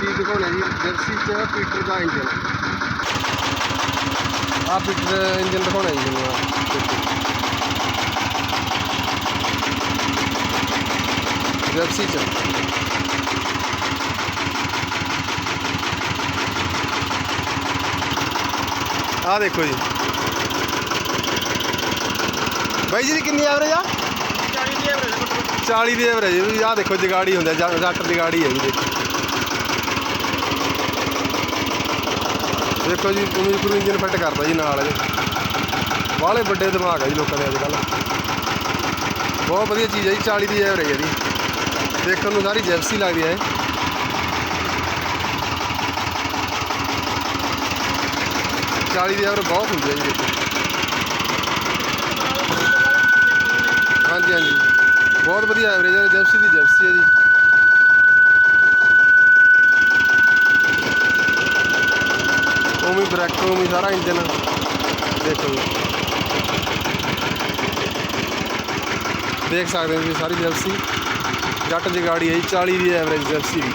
ਚੀਜ਼ ਦਿਖਾਉਣਾ ਜੀ ਜਰਸੀ ਚ ਪੀਟਰ ਦਾ ਇੰਜਨ ਆ ਪੀਟਰ ਇੰਜਨ ਦਿਖਾਉਣਾ ਜੀ ਤੁਹਾਨੂੰ ਆਹ ਜਰਸੀ ਚ। ਆ ਦੇਖੋ ਜੀ। ਬਾਈ ਜੀ ਦੀ ਕਿੰਨੀ ਐਵਰੇਜ ਆ? 40 ਦੀ ਐਵਰੇਜ ਵੀ ਆਹ ਦੇਖੋ ਜਗਾੜੀ ਹੁੰਦਾ ਜੱਟ ਜਗਾੜੀ ਹੈ ਜੀ ਦੇਖੋ ਜੀ ਉਮੀਦ ਗੁਰੂ ਇੰਜਨ ਫਿੱਟ ਕਰਦਾ ਜੀ ਨਾਲ ਇਹਦੇ ਬਾਹਲੇ ਵੱਡੇ ਦਿਮਾਗ ਆ ਜੀ ਲੋਕਾਂ ਦੇ ਅੱਜ ਕੱਲ ਬਹੁਤ ਵਧੀਆ ਚੀਜ਼ ਹੈ ਜੀ 40 ਦੀ ਐਵਰੇਜ ਹੈ ਜੀ। ਦੇਖਣ ਨੂੰ ਸਾਰੀ ਜੈਪਸੀ ਲੱਗਦੀ ਹੈ ਚਾਲੀ ਦੀ ਐਵਰੇਜ ਬਹੁਤ ਹੁੰਦੀ ਹੈ ਜੀ ਹਾਂਜੀ ਹਾਂਜੀ। ਬਹੁਤ ਵਧੀਆ ਐਵਰੇਜ ਹੈ ਜੈਪਸੀ ਦੀ ਜੈਪਸੀ ਹੈ ਜੀ। ਬ੍ਰੈਕ ਵੀ ਸਾਰਾ ਇੰਜਨ। ਦੇਖੋ ਜੀ ਦੇਖ ਸਕਦੇ ਹੋ ਤੁਸੀਂ ਸਾਰੀ ਜਲਸੀ ਜੱਟ ਜਗਾੜੀ ਹੈ ਜੀ 40 ਦੀ ਐਵਰੇਜ ਜਲਸੀ ਦੀ